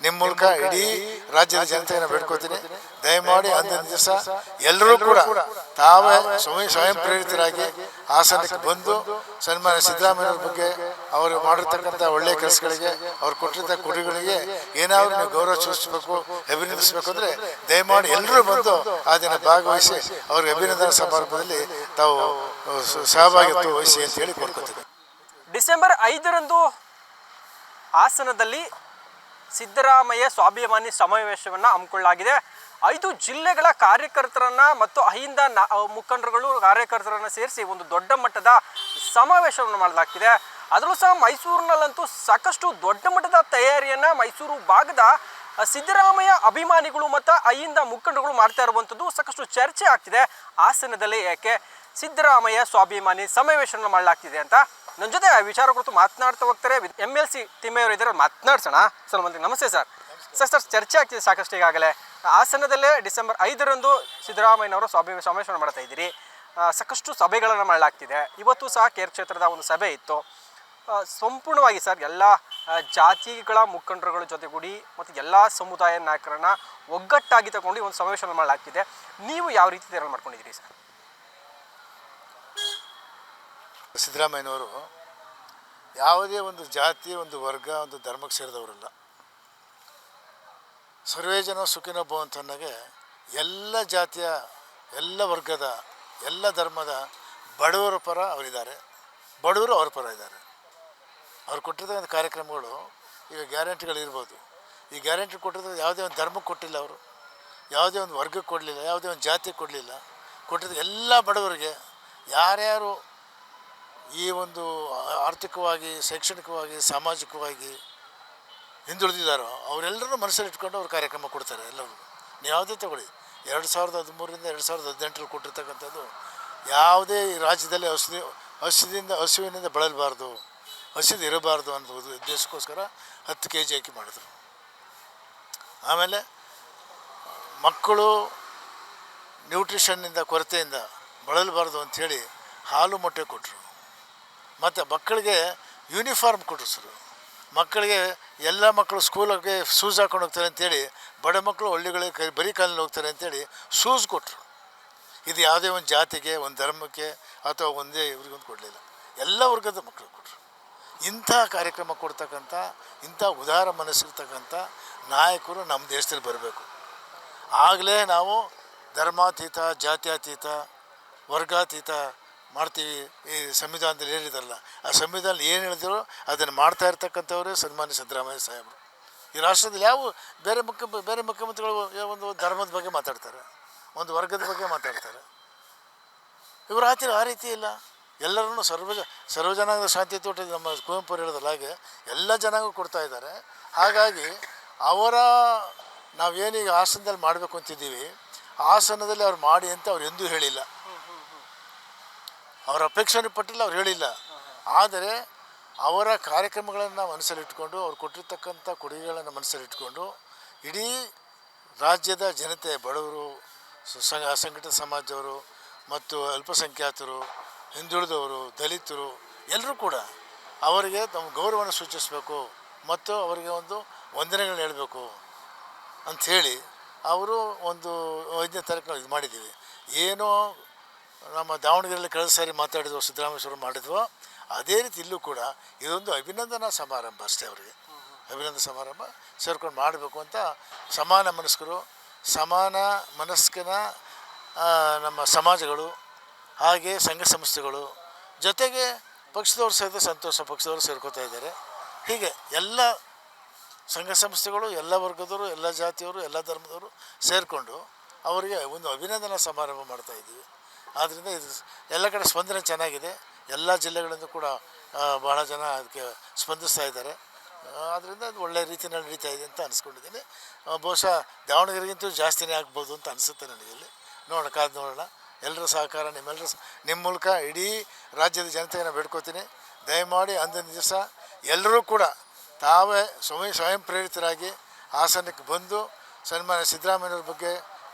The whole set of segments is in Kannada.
ನಿಮ್ಮ ಮೂಲಕ ಇಡೀ ರಾಜ್ಯದ ಜನತೆಯನ್ನು ಬೇಡ್ಕೋತೀನಿ. ದಯಮಾಡಿ ಅಂದಿನ ದಿವಸ ಎಲ್ಲರೂ ಕೂಡ ತಾವೇ ಸ್ವಯಂ ಸ್ವಯಂ ಪ್ರೇರಿತರಾಗಿ ಹಾಸನಕ್ಕೆ ಬಂದು ಸನ್ಮಾನ್ಯ ಸಿದ್ದರಾಮಯ್ಯವ್ರ ಬಗ್ಗೆ ಅವರು ಮಾಡಿರ್ತಕ್ಕಂಥ ಒಳ್ಳೆಯ ಕೆಲಸಗಳಿಗೆ ಅವ್ರು ಕೊಟ್ಟಿದ್ದ ಕೊಡುಗೆಗಳಿಗೆ ಏನಾದರೂ ನೀವು ಗೌರವ ಸೂಚಿಸಬೇಕು ಅಭಿನಂದಿಸಬೇಕು ಅಂದರೆ ದಯಮಾಡಿ ಎಲ್ಲರೂ ಬಂದು ಆ ದಿನ ಭಾಗವಹಿಸಿ ಅವ್ರಿಗೆ ಅಭಿನಂದನಾ ಸಮಾರಂಭದಲ್ಲಿ ತಾವು ಸಹಭಾಗಿತ್ವ ವಹಿಸಿ ಅಂತ ಹೇಳಿ ಕೊಡ್ಕೋತೀವಿ ಡಿಸೆಂಬರ್ ಐದರಂದು ಹಾಸನದಲ್ಲಿ ಸಿದ್ದರಾಮಯ್ಯ ಸ್ವಾಭಿಮಾನಿ ಸಮಾವೇಶವನ್ನು ಹಮ್ಮಿಕೊಳ್ಳಲಾಗಿದೆ. ಐದು ಜಿಲ್ಲೆಗಳ ಕಾರ್ಯಕರ್ತರನ್ನ ಮತ್ತು ಅಹಿಂದ ಮುಖಂಡರುಗಳು ಕಾರ್ಯಕರ್ತರನ್ನ ಸೇರಿಸಿ ಒಂದು ದೊಡ್ಡ ಮಟ್ಟದ ಸಮಾವೇಶವನ್ನು ಮಾಡಲಾಗ್ತಿದೆ. ಅದರಲ್ಲೂ ಸಹ ಮೈಸೂರಿನಲ್ಲಂತೂ ಸಾಕಷ್ಟು ದೊಡ್ಡ ಮಟ್ಟದ ತಯಾರಿಯನ್ನ ಮೈಸೂರು ಭಾಗದ ಸಿದ್ದರಾಮಯ್ಯ ಅಭಿಮಾನಿಗಳು ಮತ್ತು ಅಹಿಂದ ಮುಖಂಡರುಗಳು ಮಾಡ್ತಾ ಇರುವಂಥದ್ದು ಸಾಕಷ್ಟು ಚರ್ಚೆ ಆಗ್ತಿದೆ. ಹಾಸನದಲ್ಲಿ ಯಾಕೆ ಸಿದ್ದರಾಮಯ್ಯ ಸ್ವಾಭಿಮಾನಿ ಸಮಾವೇಶವನ್ನು ಮಾಡಲಾಗ್ತಿದೆ ಅಂತ ನನ್ನ ಜೊತೆ ಆ ವಿಚಾರ ಕುರಿತು ಮಾತನಾಡ್ತಾ ಹೋಗ್ತಾರೆ ಎಂ ಎಲ್ ಸಿ ತಿಮ್ಮೆಯವರು ಇದ್ದಾರೆ ಮಾತನಾಡ್ಸೋಣ. ಸರ್ ಮಂತ್ರಿ, ನಮಸ್ತೆ ಸರ್. ಸರ್ ಸರ್, ಚರ್ಚೆ ಆಗ್ತಿದೆ ಸಾಕಷ್ಟು ಈಗಾಗಲೇ. ಹಾಸನದಲ್ಲೇ ಡಿಸೆಂಬರ್ ಐದರಂದು ಸಿದ್ದರಾಮಯ್ಯನವರು ಸ್ವಾಭಿ ಸಮಾವೇಶವನ್ನು ಮಾಡ್ತಾ ಇದ್ದೀರಿ. ಸಾಕಷ್ಟು ಸಭೆಗಳನ್ನು ಮಾಡಲಾಗ್ತಿದೆ. ಇವತ್ತು ಸಹ ಕೇರ್ ಕ್ಷೇತ್ರದ ಒಂದು ಸಭೆ ಇತ್ತು. ಸಂಪೂರ್ಣವಾಗಿ ಸರ್ ಎಲ್ಲ ಜಾತಿಗಳ ಮುಖಂಡರುಗಳ ಜೊತೆಗೂಡಿ ಮತ್ತು ಎಲ್ಲ ಸಮುದಾಯ ನಾಯಕರನ್ನ ಒಗ್ಗಟ್ಟಾಗಿ ತಗೊಂಡು ಒಂದು ಸಮಾವೇಶವನ್ನು ಮಾಡಲಾಗ್ತಿದೆ. ನೀವು ಯಾವ ರೀತಿ ತಯಾರು ಮಾಡ್ಕೊಂಡಿದ್ದೀರಿ ಸರ್? ಸಿದ್ದರಾಮಯ್ಯನವರು ಯಾವುದೇ ಒಂದು ಜಾತಿ, ಒಂದು ವರ್ಗ, ಒಂದು ಧರ್ಮಕ್ಕೆ ಸೇರಿದವರಲ್ಲ. ಸರ್ವೇ ಜನ ಅಂತ ಅನ್ನೋಗೆ ಎಲ್ಲ ಜಾತಿಯ, ಎಲ್ಲ ವರ್ಗದ, ಎಲ್ಲ ಧರ್ಮದ ಬಡವರ ಪರ ಅವರಿದ್ದಾರೆ. ಬಡವರು ಅವ್ರ ಪರ ಇದ್ದಾರೆ. ಅವ್ರು ಕೊಟ್ಟಿರ್ತಕ್ಕಂಥ ಕಾರ್ಯಕ್ರಮಗಳು ಈಗ ಗ್ಯಾರಂಟಿಗಳು ಇರ್ಬೋದು. ಈ ಗ್ಯಾರಂಟಿ ಕೊಟ್ಟಿದ್ರೆ ಯಾವುದೇ ಒಂದು ಧರ್ಮಕ್ಕೆ ಕೊಟ್ಟಿಲ್ಲ ಅವರು. ಯಾವುದೇ ಒಂದು ವರ್ಗಕ್ಕೆ ಕೊಡಲಿಲ್ಲ, ಯಾವುದೇ ಒಂದು ಜಾತಿಗೆ ಕೊಡಲಿಲ್ಲ. ಕೊಟ್ಟಿದ್ದು ಎಲ್ಲ ಬಡವರಿಗೆ, ಯಾರ್ಯಾರು ಈ ಒಂದು ಆರ್ಥಿಕವಾಗಿ, ಶೈಕ್ಷಣಿಕವಾಗಿ, ಸಾಮಾಜಿಕವಾಗಿ ಹಿಂದುಳಿದಿದ್ದಾರೋ ಅವರೆಲ್ಲರೂ ಮನಸ್ಸಲ್ಲಿಟ್ಕೊಂಡು ಅವ್ರು ಕಾರ್ಯಕ್ರಮ ಕೊಡ್ತಾರೆ ಎಲ್ಲರೂ. ನೀವು ಯಾವುದೇ ತಗೊಳ್ಳಿ. ಎರಡು ಸಾವಿರದ ಹದಿಮೂರರಿಂದ ಎರಡು ಸಾವಿರದ ಹದಿನೆಂಟರಲ್ಲಿ ಕೊಟ್ಟಿರ್ತಕ್ಕಂಥದ್ದು ಯಾವುದೇ ರಾಜ್ಯದಲ್ಲಿ ಹಸಿದಿ ಹಸಿದಿಂದ ಹಸುವಿನಿಂದ ಬಳಲಬಾರ್ದು ಹಸಿದು ಇರಬಾರ್ದು ಅನ್ನೋದು ಉದ್ದೇಶಕ್ಕೋಸ್ಕರ ಹತ್ತು ಕೆ ಜಿ ಅಕ್ಕಿ ಮಾಡಿದ್ರು. ಆಮೇಲೆ ಮಕ್ಕಳು ನ್ಯೂಟ್ರಿಷನ್ನಿಂದ, ಕೊರತೆಯಿಂದ ಬಳಲಬಾರ್ದು ಅಂಥೇಳಿ ಹಾಲು ಮೊಟ್ಟೆ ಕೊಟ್ಟರು ಮತ್ತು ಮಕ್ಕಳಿಗೆ ಯೂನಿಫಾರ್ಮ್ ಕೊಟ್ಟರು ಮಕ್ಕಳಿಗೆ ಎಲ್ಲ ಮಕ್ಕಳು ಸ್ಕೂಲಿಗೆ ಶೂಸ್ ಹಾಕೊಂಡು ಹೋಗ್ತಾರೆ ಅಂತೇಳಿ, ಬಡ ಮಕ್ಕಳು ಹಳ್ಳಿಗಳಿಗೆ ಕೈ, ಬರೀ ಕಾಲಲ್ಲಿ ಹೋಗ್ತಾರೆ ಅಂತೇಳಿ ಶೂಸ್ ಕೊಟ್ಟರು ಇದು ಯಾವುದೇ ಒಂದು ಜಾತಿಗೆ, ಒಂದು ಧರ್ಮಕ್ಕೆ ಅಥವಾ ಒಂದೇ ಇವ್ರಿಗೊಂದು ಕೊಡಲಿಲ್ಲ. ಎಲ್ಲ ವರ್ಗದ ಮಕ್ಕಳು ಕೊಟ್ಟರು ಇಂಥ ಕಾರ್ಯಕ್ರಮ ಕೊಡ್ತಕ್ಕಂಥ, ಇಂಥ ಉದಾರ ಮನಸ್ಸಿರ್ತಕ್ಕಂಥ ನಾಯಕರು ನಮ್ಮ ದೇಶದಲ್ಲಿ ಬರಬೇಕು. ಆಗಲೇ ನಾವು ಧರ್ಮಾತೀತ, ಜಾತ್ಯಾತೀತ, ವರ್ಗಾತೀತ ಮಾಡ್ತೀವಿ. ಈ ಸಂವಿಧಾನದಲ್ಲಿ ಹೇಳಿದಲ್ಲ ಆ ಸಂವಿಧಾನದಲ್ಲಿ ಏನು ಹೇಳಿದ್ರು ಅದನ್ನು ಮಾಡ್ತಾ ಇರ್ತಕ್ಕಂಥವರೇ ಸನ್ಮಾನ್ಯ ಸಿದ್ದರಾಮಯ್ಯ ಸಾಹೇಬರು. ಈ ರಾಷ್ಟ್ರದಲ್ಲಿ ಯಾವ ಬೇರೆ ಮುಖ್ಯ, ಬೇರೆ ಮುಖ್ಯಮಂತ್ರಿಗಳು ಒಂದು ಧರ್ಮದ ಬಗ್ಗೆ ಮಾತಾಡ್ತಾರೆ? ಒಂದು ವರ್ಗದ ಬಗ್ಗೆ ಮಾತಾಡ್ತಾರೆ. ಇವರು ಆ ರೀತಿ ಆ ರೀತಿ ಇಲ್ಲ. ಎಲ್ಲರನ್ನೂ ಸರ್ವ, ಸರ್ವಜನಾಂಗದ ಶಾಂತಿ ತೋಟ ನಮ್ಮ ಕುವೆಂಪು ಹೇಳಿದ್ರಲ್ಲ ಹಾಗೆ ಎಲ್ಲ ಜನಾಂಗ ಕೊಡ್ತಾ ಇದ್ದಾರೆ. ಹಾಗಾಗಿ ಅವರ ನಾವೇನೀಗ ಹಾಸನದಲ್ಲಿ ಮಾಡಬೇಕು ಅಂತಿದ್ದೀವಿ. ಹಾಸನದಲ್ಲಿ ಅವ್ರು ಮಾಡಿ ಅಂತ ಅವ್ರು ಎಂದೂ ಹೇಳಿಲ್ಲ. ಅವರ ಅಪೇಕ್ಷೆಯನ್ನು ಪಟ್ಟಿಲ್ಲ, ಅವ್ರು ಹೇಳಿಲ್ಲ. ಆದರೆ ಅವರ ಕಾರ್ಯಕ್ರಮಗಳನ್ನು ಮನಸ್ಸಲ್ಲಿಟ್ಕೊಂಡು, ಅವ್ರು ಕೊಟ್ಟಿರ್ತಕ್ಕಂಥ ಕೊಡುಗೆಗಳನ್ನು ಮನಸ್ಸಲ್ಲಿಟ್ಕೊಂಡು, ಇಡೀ ರಾಜ್ಯದ ಜನತೆ, ಬಡವರು ಸುಸಂಘ ಸಂಘ, ಅಸಂಘಟಿತ ಸಮಾಜದವರು ಮತ್ತು ಅಲ್ಪಸಂಖ್ಯಾತರು, ಹಿಂದುಳಿದವರು, ದಲಿತರು, ಎಲ್ಲರೂ ಕೂಡ ಅವರಿಗೆ ತಮ್ಮ ಗೌರವವನ್ನು ಸೂಚಿಸಬೇಕು ಮತ್ತು ಅವರಿಗೆ ಒಂದು ವಂದನೆಗಳನ್ನ ಹೇಳಬೇಕು ಅಂಥೇಳಿ ಅವರು ಒಂದು ಐದನೇ ತರಕ ಇದು ಮಾಡಿದ್ದೀವಿ. ಏನೋ ನಮ್ಮ ದಾವಣಗೆರೆಯಲ್ಲಿ ಕಳೆದ ಸಾರಿ ಮಾತಾಡಿದ್ವು ಸಿದ್ದರಾಮೇಶ್ವರ ಮಾಡಿದ್ವೋ ಅದೇ ರೀತಿ ಇಲ್ಲೂ ಕೂಡ ಇದೊಂದು ಅಭಿನಂದನಾ ಸಮಾರಂಭ ಅಷ್ಟೇ ಅವರಿಗೆ. ಅಭಿನಂದನಾ ಸಮಾರಂಭ ಸೇರ್ಕೊಂಡು ಮಾಡಬೇಕು ಅಂತ ಸಮಾನ ಮನಸ್ಕರು, ಸಮಾನ ಮನಸ್ಕನ ನಮ್ಮ ಸಮಾಜಗಳು, ಹಾಗೆ ಸಂಘ ಸಂಸ್ಥೆಗಳು ಜೊತೆಗೆ ಪಕ್ಷದವರು ಸಹಿತ ಸಂತೋಷ ಪಕ್ಷದವರು ಸೇರ್ಕೋತಾ ಇದ್ದಾರೆ. ಹೀಗೆ ಎಲ್ಲ ಸಂಘ ಸಂಸ್ಥೆಗಳು, ಎಲ್ಲ ವರ್ಗದವರು, ಎಲ್ಲ ಜಾತಿಯವರು, ಎಲ್ಲ ಧರ್ಮದವರು ಸೇರಿಕೊಂಡು ಅವರಿಗೆ ಒಂದು ಅಭಿನಂದನಾ ಸಮಾರಂಭ ಮಾಡ್ತಾ ಇದ್ದೀವಿ. ಆದ್ದರಿಂದ ಇದು ಎಲ್ಲ ಕಡೆ ಸ್ಪಂದನೆ ಚೆನ್ನಾಗಿದೆ. ಎಲ್ಲ ಜಿಲ್ಲೆಗಳಿಂದ ಕೂಡ ಬಹಳ ಜನ ಅದಕ್ಕೆ ಸ್ಪಂದಿಸ್ತಾ ಇದ್ದಾರೆ. ಆದ್ದರಿಂದ ಅದು ಒಳ್ಳೆಯ ರೀತಿಯಲ್ಲಿ ನಡೀತಾ ಇದೆ ಅಂತ ಅನಿಸ್ಕೊಂಡಿದ್ದೀನಿ. ಬಹುಶಃ ದಾವಣಗೆರೆಗಿಂತೂ ಜಾಸ್ತಿನೇ ಆಗ್ಬೋದು ಅಂತ ಅನಿಸುತ್ತೆ ನನಗೆ ಇಲ್ಲಿ. ನೋಡೋಣ, ಕಾದು ನೋಡೋಣ. ಎಲ್ಲರ ಸಹಕಾರ ನಿಮ್ಮೆಲ್ಲರ ನಿಮ್ಮ ಮೂಲಕ ಇಡೀ ರಾಜ್ಯದ ಜನತೆಯನ್ನು ಬೇಡ್ಕೋತೀನಿ. ದಯಮಾಡಿ ಅಂದಿನ ದಿವಸ ಎಲ್ಲರೂ ಕೂಡ ತಾವೇ ಸ್ವಯಂ ಸ್ವಯಂ ಪ್ರೇರಿತರಾಗಿ ಹಾಸನಕ್ಕೆ ಬಂದು, ಸನ್ಮಾನ್ಯ ಸಿದ್ದರಾಮಯ್ಯವ್ರ ಬಗ್ಗೆ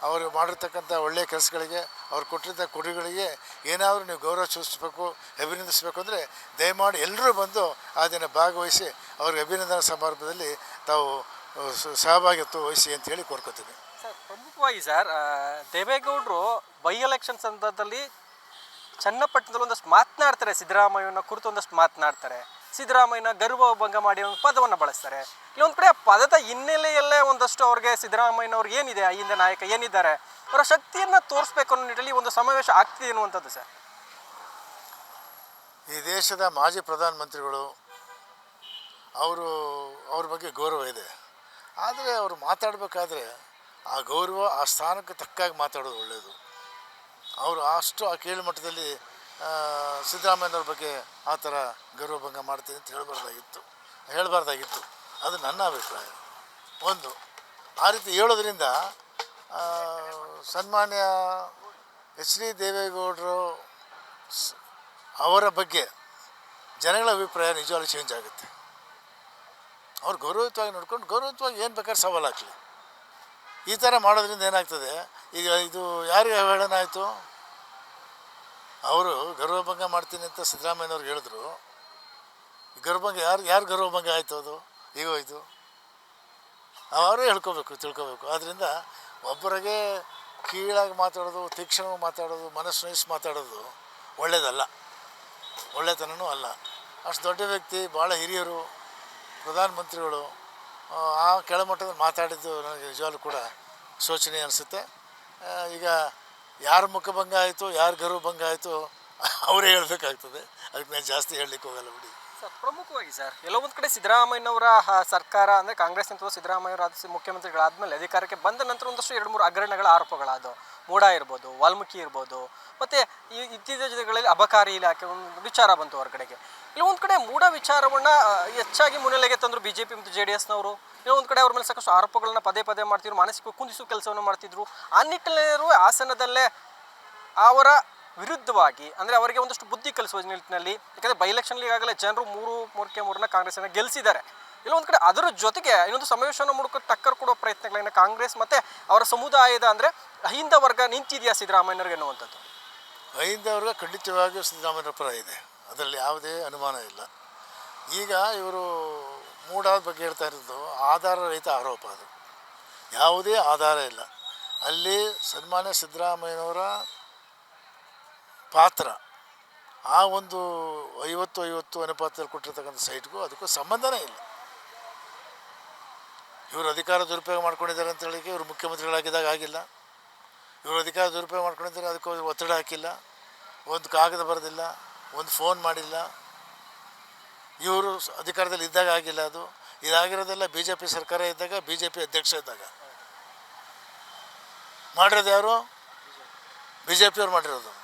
ಅವರು ಮಾಡಿರ್ತಕ್ಕಂಥ ಒಳ್ಳೆಯ ಕೆಲಸಗಳಿಗೆ, ಅವ್ರು ಕೊಟ್ಟಿದ್ದ ಕೊಡುಗೆಗಳಿಗೆ ಏನಾದರೂ ನೀವು ಗೌರವ ಸೂಚಿಸಬೇಕು ಅಭಿನಂದಿಸಬೇಕು ಅಂದರೆ ದಯಮಾಡಿ ಎಲ್ಲರೂ ಬಂದು ಆ ದಿನ ಭಾಗವಹಿಸಿ ಅವ್ರಿಗೆ ಅಭಿನಂದನಾ ಸಮಾರಂಭದಲ್ಲಿ ತಾವು ಸಹಭಾಗಿತ್ವ ವಹಿಸಿ ಅಂತೇಳಿ ಕೋರ್ಕೋತೀನಿ ಸರ್, ಪ್ರಮುಖವಾಗಿ ಸರ್ ದೇವೇಗೌಡರು ಬೈ ಎಲೆಕ್ಷನ್ ಸಂದರ್ಭದಲ್ಲಿ ಚನ್ನಪಟ್ಟಣದಲ್ಲಿ ಒಂದಷ್ಟು ಮಾತನಾಡ್ತಾರೆ ಸಿದ್ದರಾಮಯ್ಯನ ಕುರಿತು ಒಂದಷ್ಟು ಮಾತನಾಡ್ತಾರೆ. ಸಿದ್ದರಾಮಯ್ಯನ ಗರ್ವ ಭಂಗ ಮಾಡಿ ಒಂದು ಪದವನ್ನು ಬಳಸ್ತಾರೆ. ಇಲ್ಲೊಂದು ಕಡೆ ಪದದ ಹಿನ್ನೆಲೆಯಲ್ಲೇ ಒಂದಷ್ಟು ಅವ್ರಿಗೆ ಸಿದ್ದರಾಮಯ್ಯನವ್ರಿಗೆ ಏನಿದೆ ಹಿಂದೆ ನಾಯಕ ಏನಿದ್ದಾರೆ, ಅವರ ಶಕ್ತಿಯನ್ನು ತೋರಿಸ್ಬೇಕು ಅನ್ನೋ ನಿಟ್ಟಲ್ಲಿ ಒಂದು ಸಮಾವೇಶ ಆಗ್ತಿದೆ ಅನ್ನುವಂಥದ್ದು ಸರ್. ಈ ದೇಶದ ಮಾಜಿ ಪ್ರಧಾನಮಂತ್ರಿಗಳು, ಅವರು, ಅವ್ರ ಬಗ್ಗೆ ಗೌರವ ಇದೆ. ಆದರೆ ಅವರು ಮಾತಾಡಬೇಕಾದ್ರೆ ಆ ಗೌರವ ಆ ಸ್ಥಾನಕ್ಕೆ ತಕ್ಕಾಗಿ ಮಾತಾಡೋದು ಒಳ್ಳೆಯದು ಅವರು ಅಷ್ಟು ಆ ಕೀಳುಮಟ್ಟದಲ್ಲಿ ಸಿದ್ದರಾಮಯ್ಯನವ್ರ ಬಗ್ಗೆ ಆ ಥರ ಗೌರವಭಂಗ ಮಾಡ್ತೀನಿ ಅಂತ ಹೇಳಬಾರ್ದಾಗಿತ್ತು. ಹೇಳಬಾರ್ದಾಗಿತ್ತು. ಅದು ನನ್ನ ಅಭಿಪ್ರಾಯ. ಒಂದು, ಆ ರೀತಿ ಹೇಳೋದ್ರಿಂದ ಸನ್ಮಾನ್ಯ ಎಚ್ ಡಿ ದೇವೇಗೌಡರು ಅವರ ಬಗ್ಗೆ ಜನಗಳ ಅಭಿಪ್ರಾಯ ನಿಜವಾಗ್ಲೂ ಚೇಂಜ್ ಆಗುತ್ತೆ. ಅವ್ರು ಗೌರವಯುತವಾಗಿ ನೋಡ್ಕೊಂಡು ಗೌರವಯುತವಾಗಿ ಏನು ಬೇಕಾದ್ರೆ ಸವಾಲು ಹಾಕಲಿ. ಈ ಥರ ಮಾಡೋದ್ರಿಂದ ಏನಾಗ್ತದೆ? ಈಗ ಇದು ಯಾರಿಗೆ ಅವಹೇಳನ ಆಯಿತು? ಅವರು ಗರ್ವಭಂಗ ಮಾಡ್ತೀನಿ ಅಂತ ಸಿದ್ದರಾಮಯ್ಯನವ್ರು ಹೇಳಿದ್ರು. ಈ ಗರ್ವಭಂಗ ಯಾರು ಯಾರು ಗರ್ವಭಂಗ ಆಯಿತು ಅದು? ಈಗ ಹೋಯ್ತು ಅವರೇ ಹೇಳ್ಕೋಬೇಕು, ತಿಳ್ಕೋಬೇಕು. ಆದ್ದರಿಂದ ಒಬ್ಬರಿಗೆ ಕೀಳಾಗಿ ಮಾತಾಡೋದು, ತೀಕ್ಷ್ಣವಾಗಿ ಮಾತಾಡೋದು, ಮನಸ್ಸು ನೋಯಿಸಿ ಮಾತಾಡೋದು ಒಳ್ಳೆಯದಲ್ಲ ಒಳ್ಳೆತನನೂ ಅಲ್ಲ. ಅಷ್ಟು ದೊಡ್ಡ ವ್ಯಕ್ತಿ ಭಾಳ ಹಿರಿಯರು ಪ್ರಧಾನಮಂತ್ರಿಗಳು ಆ ಕೆಳಮಟ್ಟದಲ್ಲಿ ಮಾತಾಡಿದ್ದು ನನಗೆ ನಿಜವಾಗ್ಲೂ ಕೂಡ ಶೋಚನೀಯ ಅನಿಸುತ್ತೆ. ಈಗ ಯಾರ ಮುಖಭಂಗ ಆಯಿತು ಯಾರ ಗರ್ವಭಂಗ ಆಯಿತು ಅವರೇ ಹೇಳಬೇಕಾಗ್ತದೆ. ಅದಕ್ಕೆ ನಾನು ಜಾಸ್ತಿ ಹೇಳಲಿಕ್ಕೆ ಹೋಗಲ್ಲ ಬಿಡಿ. ಪ್ರಮುಖವಾಗಿ ಸರ್ ಎಲ್ಲೋ ಒಂದು ಕಡೆ ಸಿದ್ದರಾಮಯ್ಯನವರ ಸರ್ಕಾರ ಅಂದರೆ ಕಾಂಗ್ರೆಸ್ ಅಥವಾ ಸಿದ್ದರಾಮಯ್ಯವರ ಮುಖ್ಯಮಂತ್ರಿಗಳಾದಮೇಲೆ ಅಧಿಕಾರಕ್ಕೆ ಬಂದ ನಂತರ ಒಂದಷ್ಟು ಎರಡು ಮೂರು ಹಗರಣಗಳ ಆರೋಪಗಳಾದವು ಮೂಡ ಇರ್ಬೋದು, ವಾಲ್ಮೀಕಿ ಇರ್ಬೋದು, ಮತ್ತು ಈ ಇತ್ತೀಚಿನ ದಿನಗಳಲ್ಲಿ ಅಬಕಾರಿ ಇಲಾಖೆ ಒಂದು ವಿಚಾರ ಬಂತು ಹೊರಗಡೆಗೆ ಇಲ್ಲ ಒಂದು ಕಡೆ ಮೂಡ ವಿಚಾರವನ್ನು ಹೆಚ್ಚಾಗಿ ಮುನ್ನೆಲೆಗೆ ತಂದರು ಬಿ ಜೆ ಪಿ ಮತ್ತು ಜೆ ಡಿ ಎಸ್ನವರು ಇಲ್ಲ ಒಂದು ಕಡೆ ಅವ್ರ ಮೇಲೆ ಸಾಕಷ್ಟು ಆರೋಪಗಳನ್ನ ಪದೇ ಪದೇ ಮಾಡ್ತಿದ್ರು, ಮಾನಸಿಕ ಕುಂದಿಸುವ ಕೆಲಸವನ್ನು ಮಾಡ್ತಿದ್ರು. ಆ ನಿಟ್ಟಿನಲ್ಲಿರುವ ಆಸನದಲ್ಲೇ ಅವರ ವಿರುದ್ಧವಾಗಿ, ಅಂದರೆ ಅವರಿಗೆ ಒಂದಷ್ಟು ಬುದ್ಧಿ ಕಲಿಸುವ ನಿಟ್ಟಿನಲ್ಲಿ, ಯಾಕಂದರೆ ಬೈ ಎಲೆಕ್ಷನ್ಲಿ ಈಗಾಗಲೇ ಜನರು ಮೂರು, ಮೂರಕ್ಕೆ ಮೂರನ್ನ ಕಾಂಗ್ರೆಸ್ನ ಗೆಲ್ಲಿಸಿದ್ದಾರೆ ಇಲ್ಲ ಒಂದು ಕಡೆ ಅದರ ಜೊತೆಗೆ ಇನ್ನೊಂದು ಸಮಾವೇಶವನ್ನು ಮುಡುಕ ಟಕ್ಕರ್ ಕೊಡೋ ಪ್ರಯತ್ನಗಳನ್ನ ಕಾಂಗ್ರೆಸ್ ಮತ್ತು ಅವರ ಸಮುದಾಯದ, ಅಂದರೆ ಅಹಿಂದ ವರ್ಗ ನಿಂತಿದೆಯಾ ಸಿದ್ದರಾಮಯ್ಯನವ್ರಿಗೆ ಅಹಿಂದ ವರ್ಗ ಖಂಡಿತವಾಗಿಯೂ ಸಿದ್ದರಾಮಯ್ಯರ ಪರ ಇದೆ. ಅದರಲ್ಲಿ ಯಾವುದೇ ಅನುಮಾನ ಇಲ್ಲ. ಈಗ ಇವರು ಮೂಡಾದ ಬಗ್ಗೆ ಹೇಳ್ತಾ ಇರೋದು ಆಧಾರ ರಹಿತ ಆರೋಪ ಅದು. ಯಾವುದೇ ಆಧಾರ ಇಲ್ಲ. ಅಲ್ಲಿ ಸನ್ಮಾನ್ಯ ಸಿದ್ದರಾಮಯ್ಯನವರ ಪಾತ್ರ. ಆ ಒಂದು ಐವತ್ತು ಐವತ್ತು ಅನುಪಾತದಲ್ಲಿ ಕೊಟ್ಟಿರ್ತಕ್ಕಂಥ ಸೈಟ್ಗೂ ಅದಕ್ಕೂ ಸಂಬಂಧನೇ ಇಲ್ಲ. ಇವರು ಅಧಿಕಾರ ದುರುಪಯೋಗ ಮಾಡ್ಕೊಂಡಿದ್ದಾರೆ ಅಂತ ಹೇಳಿಕೆ ಇವರು ಮುಖ್ಯಮಂತ್ರಿಗಳಾಗಿದ್ದಾಗ ಆಗಿಲ್ಲ. ಇವರು ಅಧಿಕಾರ ದುರುಪಯೋಗ ಮಾಡ್ಕೊಂಡಿದ್ದಾರೆ ಅದಕ್ಕೆ ಒತ್ತಡ ಹಾಕಿಲ್ಲ. ಒಂದು ಕಾಗದ ಬರೆದಿಲ್ಲ, ಒಂದು ಫೋನ್ ಮಾಡಿಲ್ಲ. ಇವರು ಅಧಿಕಾರದಲ್ಲಿ ಇದ್ದಾಗ ಆಗಿಲ್ಲ ಅದು. ಇದಾಗಿರೋದೆಲ್ಲ ಬಿ ಜೆ ಪಿ ಸರ್ಕಾರ ಇದ್ದಾಗ ಬಿ ಜೆ ಪಿ ಅಧ್ಯಕ್ಷ ಇದ್ದಾಗ. ಮಾಡಿರೋದು ಯಾರು? ಬಿ ಜೆ ಪಿಯವ್ರು ಮಾಡಿರೋದು.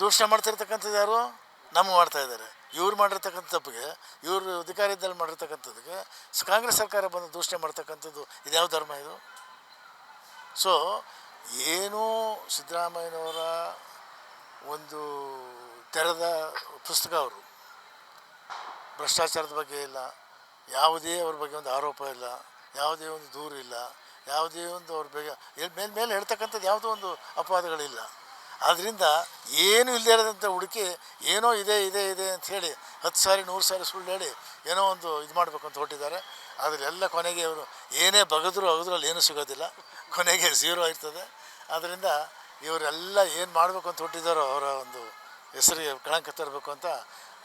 ದೂಷಣೆ ಮಾಡ್ತಿರ್ತಕ್ಕಂಥದ್ದು ಯಾರು? ನಮ್ಗೆ ಮಾಡ್ತಾಯಿದ್ದಾರೆ ಇವ್ರು ಮಾಡಿರ್ತಕ್ಕಂಥ ತಪ್ಪಿಗೆ, ಇವರು ಇದ್ದಲ್ಲಿ ಮಾಡಿರ್ತಕ್ಕಂಥದ್ದಕ್ಕೆ ಕಾಂಗ್ರೆಸ್ ಸರ್ಕಾರ ಬಂದು ದೂಷಣೆ ಮಾಡ್ತಕ್ಕಂಥದ್ದು ಇದ್ಯಾವ ಧರ್ಮ ಇದು? ಸೊ ಏನು ಸಿದ್ದರಾಮಯ್ಯನವರ ಒಂದು ತೆರೆದ ಪುಸ್ತಕ ಅವರು. ಭ್ರಷ್ಟಾಚಾರದ ಬಗ್ಗೆ ಇಲ್ಲ, ಯಾವುದೇ ಅವ್ರ ಬಗ್ಗೆ ಒಂದು ಆರೋಪ ಇಲ್ಲ, ಯಾವುದೇ ಒಂದು ದೂರು ಇಲ್ಲ, ಯಾವುದೇ ಒಂದು ಅವ್ರ ಬಗ್ಗೆ ಮೇಲೆ ಮೇಲೆ ಹೇಳ್ತಕ್ಕಂಥದ್ದು ಯಾವುದೋ ಒಂದು ಅಪವಾದಗಳಿಲ್ಲ. ಆದ್ದರಿಂದ ಏನು ಇಲ್ಲದೆ ಇರೋದಂಥ ಹುಡುಕಿ ಏನೋ ಇದೆ ಇದೆ ಇದೆ ಅಂತ ಹೇಳಿ ಹತ್ತು ಸಾರಿ, ನೂರು ಸಾರಿ ಸುಳ್ಳು ಹೇಳಿ ಏನೋ ಒಂದು ಇದು ಮಾಡಬೇಕು ಅಂತ ಹೊರಟಿದ್ದಾರೆ. ಅದರೆಲ್ಲ ಕೊನೆಗೆ ಅವರು ಏನೇ ಬಗದ್ರು ಅಗದ್ರಲ್ಲಿ ಏನೂ ಸಿಗೋದಿಲ್ಲ. ಕೊನೆಗೆ ಝೀರೋ ಇರ್ತದೆ. ಆದ್ದರಿಂದ ಇವರೆಲ್ಲ ಏನು ಮಾಡಬೇಕು ಅಂತ ಹೊರಟಿದ್ದಾರೋ ಅವರ ಒಂದು ಹೆಸರಿಗೆ ಕಳಂಕ ತರಬೇಕು ಅಂತ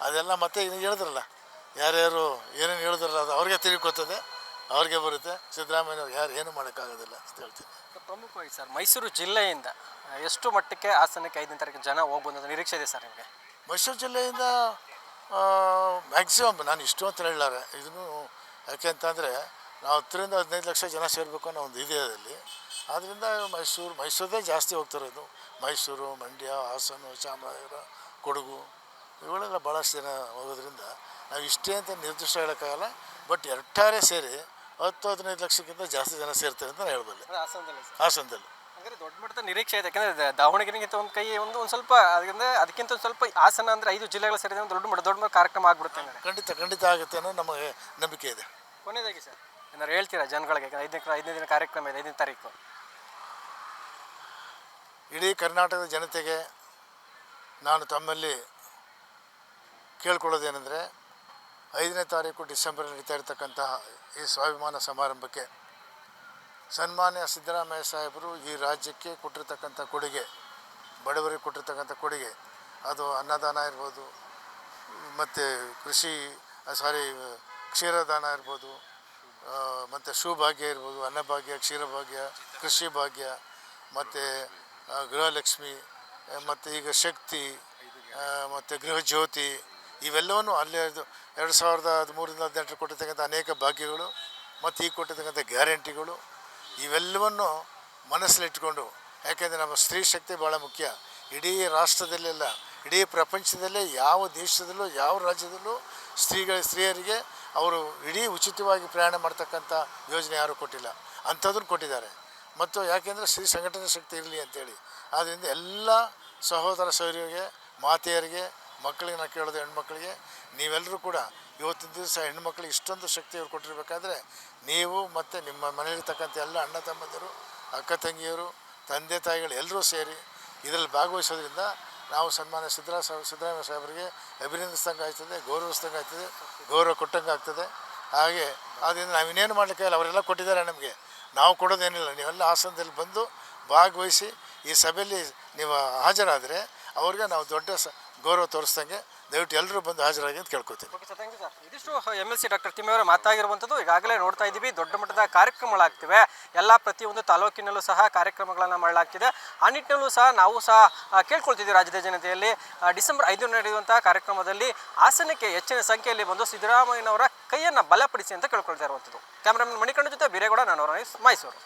ಅದೆಲ್ಲ ಮತ್ತೆ ಹೇಳಿದ್ರಲ್ಲ. ಯಾರ್ಯಾರು ಏನೇನು ಹೇಳಿದ್ರಲ್ಲ ಅದು ಅವ್ರಿಗೆ ತಿರುಗ್ಕೋತದೆ ಅವ್ರಿಗೆ ಬರುತ್ತೆ. ಸಿದ್ದರಾಮಯ್ಯವ್ರು ಯಾರು ಏನೂ ಮಾಡೋಕ್ಕಾಗೋದಿಲ್ಲ ಅಂತ ಹೇಳ್ತೀನಿ. ಪ್ರಮುಖವಾಗಿ ಸರ್ ಮೈಸೂರು ಜಿಲ್ಲೆಯಿಂದ ಎಷ್ಟು ಮಟ್ಟಕ್ಕೆ ಹಾಸನಕ್ಕೆ ಐದನೇ ತಾರೀಕು ಜನ ಹೋಗ್ಬೋದು ಅಂತ ನಿರೀಕ್ಷೆ ಇದೆ ಸರ್ ನಿಮಗೆ? ಮೈಸೂರು ಜಿಲ್ಲೆಯಿಂದ ಮ್ಯಾಕ್ಸಿಮಮ್ ನಾನು ಇಷ್ಟು ಅಂತ ಹೇಳಲಾರೆ ಇದನ್ನು ಯಾಕೆ ಅಂತಂದರೆ ನಾವು ಹತ್ತರಿಂದ ಹದಿನೈದು ಲಕ್ಷ ಜನ ಸೇರಬೇಕು ಅನ್ನೋ ಒಂದು ಇದೆ ಅದರಲ್ಲಿ. ಆದ್ದರಿಂದ ಮೈಸೂರು ಮೈಸೂರದೇ ಜಾಸ್ತಿ ಹೋಗ್ತಿರೋದು ಮೈಸೂರು ಮಂಡ್ಯ ಹಾಸನ ಚಾಮರಾಜನಗರ ಕೊಡಗು ಇವುಗಳೆಲ್ಲ ಭಾಳಷ್ಟು ಜನ ಹೋಗೋದ್ರಿಂದ ನಾವು ಇಷ್ಟೇ ಅಂತ ನಿರ್ದಿಷ್ಟ ಹೇಳೋಕ್ಕಾಗಲ್ಲ. ಬಟ್ ಒಟ್ಟಾರೆ ಸೇರಿ ಹತ್ತು ಹದಿನೈದು ಲಕ್ಷಕ್ಕಿಂತ ಜಾಸ್ತಿ ಜನ ಸೇರ್ತಾರೆ ಅಂತ ಹೇಳ್ಬೋದು ಹೇಳ್ಬಲ್ಲೆ ಹಾಸನದಲ್ಲಿ ಸರ್. ಹಾಸನದಲ್ಲಿ. ಹಾಗಾದ್ರೆ ದೊಡ್ಡ ಮಟ್ಟದ ನಿರೀಕ್ಷೆ ಇದೆ. ಯಾಕಂದ್ರೆ ದಾವಣಗೆರೆಗಿಂತ ಒಂದು ಕೈ ಒಂದು ಒಂದು ಸ್ವಲ್ಪ ಅದರಿಂದ ಅದಕ್ಕಿಂತ ಒಂದು ಸ್ವಲ್ಪ ಹಾಸನ ಅಂದ್ರೆ ಐದು ಜಿಲ್ಲೆಗಳು ಸೇರಿದ ಒಂದು ದೊಡ್ಡ ಮಟ್ಟ ದೊಡ್ಡ ಮಟ್ಟ ಕಾರ್ಯಕ್ರಮ ಆಗ್ಬಿಡುತ್ತೆ ಖಂಡಿತ ಖಂಡಿತ ಆಗುತ್ತೆ ಅನ್ನೋ ನಮಗೆ ನಂಬಿಕೆ ಇದೆ. ಕೊನೆಯದಾಗಿ ಸರ್ ಏನಾರು ಹೇಳ್ತೀರಾ ಜನಗಳಿಗೆ? ಯಾಕಂದ್ರೆ ಐದನೇ ಐದನೇ ದಿನ ಕಾರ್ಯಕ್ರಮ ಇದೆ ಐದನೇ ತಾರೀಕು. ಇಡೀ ಕರ್ನಾಟಕದ ಜನತೆಗೆ ನಾನು ತಮ್ಮಲ್ಲಿ ಕೇಳ್ಕೊಳ್ಳೋದೇನೆಂದರೆ ಐದನೇ ತಾರೀಕು ಡಿಸೆಂಬರ್ ನಡೀತಾ ಇರತಕ್ಕಂತಹ ಈ ಸ್ವಾಭಿಮಾನ ಸಮಾರಂಭಕ್ಕೆ ಸನ್ಮಾನ್ಯ ಸಿದ್ದರಾಮಯ್ಯ ಸಾಹೇಬರು ಈ ರಾಜ್ಯಕ್ಕೆ ಕೊಟ್ಟಿರ್ತಕ್ಕಂಥ ಕೊಡುಗೆ, ಬಡವರಿಗೆ ಕೊಟ್ಟಿರ್ತಕ್ಕಂಥ ಕೊಡುಗೆ. ಅದು ಅನ್ನದಾನ ಇರ್ಬೋದು, ಮತ್ತು ಕೃಷಿ ಸಾರಿ ಕ್ಷೀರದಾನ ಇರ್ಬೋದು ಮತ್ತು ಶುಭಾಗ್ಯ ಇರ್ಬೋದು, ಅನ್ನಭಾಗ್ಯ, ಕ್ಷೀರಭಾಗ್ಯ, ಕೃಷಿ ಭಾಗ್ಯ, ಮತ್ತು ಗೃಹಲಕ್ಷ್ಮಿ, ಮತ್ತು ಈಗ ಶಕ್ತಿ ಮತ್ತು ಗೃಹ ಜ್ಯೋತಿ ಇವೆಲ್ಲವನ್ನು ಅಲ್ಲೇ ಎರಡು ಸಾವಿರದ ಹದಿಮೂರಿಂದ ಹದಿನೆಂಟರು ಕೊಟ್ಟಿರ್ತಕ್ಕಂಥ ಅನೇಕ ಭಾಗ್ಯಗಳು ಮತ್ತು ಈಗ ಕೊಟ್ಟಿರ್ತಕ್ಕಂಥ ಗ್ಯಾರಂಟಿಗಳು ಇವೆಲ್ಲವನ್ನು ಮನಸ್ಸಲ್ಲಿಟ್ಕೊಂಡು ಯಾಕೆಂದರೆ ನಮ್ಮ ಸ್ತ್ರೀ ಶಕ್ತಿ ಭಾಳ ಮುಖ್ಯ. ಇಡೀ ರಾಷ್ಟ್ರದಲ್ಲೆಲ್ಲ ಇಡೀ ಪ್ರಪಂಚದಲ್ಲೇ ಯಾವ ದೇಶದಲ್ಲೂ, ಯಾವ ರಾಜ್ಯದಲ್ಲೂ ಸ್ತ್ರೀಗಳ, ಸ್ತ್ರೀಯರಿಗೆ ಅವರು ಇಡೀ ಉಚಿತವಾಗಿ ಪ್ರಯಾಣ ಮಾಡ್ತಕ್ಕಂಥ ಯೋಜನೆ ಯಾರೂ ಕೊಟ್ಟಿಲ್ಲ. ಅಂಥದ್ದನ್ನು ಕೊಟ್ಟಿದ್ದಾರೆ. ಮತ್ತು ಯಾಕೆಂದರೆ ಸ್ತ್ರೀ ಸಂಘಟನೆ ಶಕ್ತಿ ಇರಲಿ ಅಂತೇಳಿ. ಆದ್ದರಿಂದ ಎಲ್ಲ ಸಹೋದರ ಸಹೋದರಿಗೆ ಮಾತೆಯರಿಗೆ ಮಕ್ಕಳಿಗೆ ನಾನು ಕೇಳೋದು, ಹೆಣ್ಮಕ್ಳಿಗೆ ನೀವೆಲ್ಲರೂ ಕೂಡ ಇವತ್ತಿನ ದಿವಸ ಹೆಣ್ಮಕ್ಳಿಗೆ ಇಷ್ಟೊಂದು ಶಕ್ತಿ ಅವ್ರು ಕೊಟ್ಟಿರಬೇಕಾದ್ರೆ, ನೀವು ಮತ್ತು ನಿಮ್ಮ ಮನೆಯಲ್ಲಿರ್ತಕ್ಕಂಥ ಎಲ್ಲ ಅಣ್ಣ ತಮ್ಮಂದಿರು, ಅಕ್ಕ ತಂಗಿಯರು, ತಂದೆ ತಾಯಿಗಳು ಎಲ್ಲರೂ ಸೇರಿ ಇದರಲ್ಲಿ ಭಾಗವಹಿಸೋದ್ರಿಂದ ನಾವು ಸನ್ಮಾನ ಸಿದ್ದರಾ ಸಿದ್ದರಾಮಯ್ಯ ಸಾಹೇಬರಿಗೆ ಅಭಿನಂದಿಸ್ದಂಗೆ ಆಗ್ತದೆ, ಗೌರವಿಸ್ದಂಗೆ ಆಗ್ತದೆ, ಗೌರವ ಕೊಟ್ಟಂಗೆ ಆಗ್ತದೆ. ಹಾಗೆ ನಾವು ಇನ್ನೇನು ಮಾಡಲಿಕ್ಕಾಗಲ್ಲ ಅವರೆಲ್ಲ ಕೊಟ್ಟಿದ್ದಾರೆ ನಮಗೆ. ನಾವು ಕೊಡೋದೇನಿಲ್ಲ, ನೀವೆಲ್ಲ ಹಾಸನದಲ್ಲಿ ಬಂದು ಭಾಗವಹಿಸಿ ಈ ಸಭೆಯಲ್ಲಿ ನೀವು ಹಾಜರಾದರೆ ಅವ್ರಿಗೆ ನಾವು ದೊಡ್ಡ ಸ ಗೌರವ ತೋರಿಸ್ದಂಗೆ ದಯವಿಟ್ಟು ಎಲ್ಲರೂ ಬಂದು ಹಾಜರಾಗಿ ಅಂತ ಕೇಳ್ಕೊತೀನಿ. ಸರ್ ಇದಿಷ್ಟು ಎಂ ಎಲ್ ಸಿ ಡಾಕ್ಟರ್ ತಿಮ್ಮೆಯವರ ಮಾತಾಗಿರುವಂಥದ್ದು ಈಗಾಗಲೇ ನೋಡ್ತಾ ಇದ್ದೀವಿ. ದೊಡ್ಡ ಮಟ್ಟದ ಕಾರ್ಯಕ್ರಮಗಳಾಗ್ತಿವೆ. ಎಲ್ಲ ಪ್ರತಿಯೊಂದು ತಾಲೂಕಿನಲ್ಲೂ ಸಹ ಕಾರ್ಯಕ್ರಮಗಳನ್ನು ಮಾಡಲಾಗ್ತಿದೆ. ಆ ನಿಟ್ಟಿನಲ್ಲೂ ಸಹ ನಾವು ಸಹ ಕೇಳ್ಕೊಳ್ತಿದ್ದೀವಿ ರಾಜ್ಯದ ಜನತೆಯಲ್ಲಿ. ಡಿಸೆಂಬರ್ ಐದು ನಡೆಯುವಂತಹ ಕಾರ್ಯಕ್ರಮದಲ್ಲಿ ಹಾಸನಕ್ಕೆ ಹೆಚ್ಚಿನ ಸಂಖ್ಯೆಯಲ್ಲಿ ಬಂದು ಸಿದ್ದರಾಮಯ್ಯನವರ ಕೈಯನ್ನು ಬಲಪಡಿಸಿ ಅಂತ ಕೇಳ್ಕೊಳ್ತಾ ಇರುವಂಥದ್ದು. ಕ್ಯಾಮ್ರಾಮನ್ ಮಣಿಕಣ್ಣ ಜೊತೆ, ಬೀರೇಗೌಡ ನಾನು ಮೈಸೂರು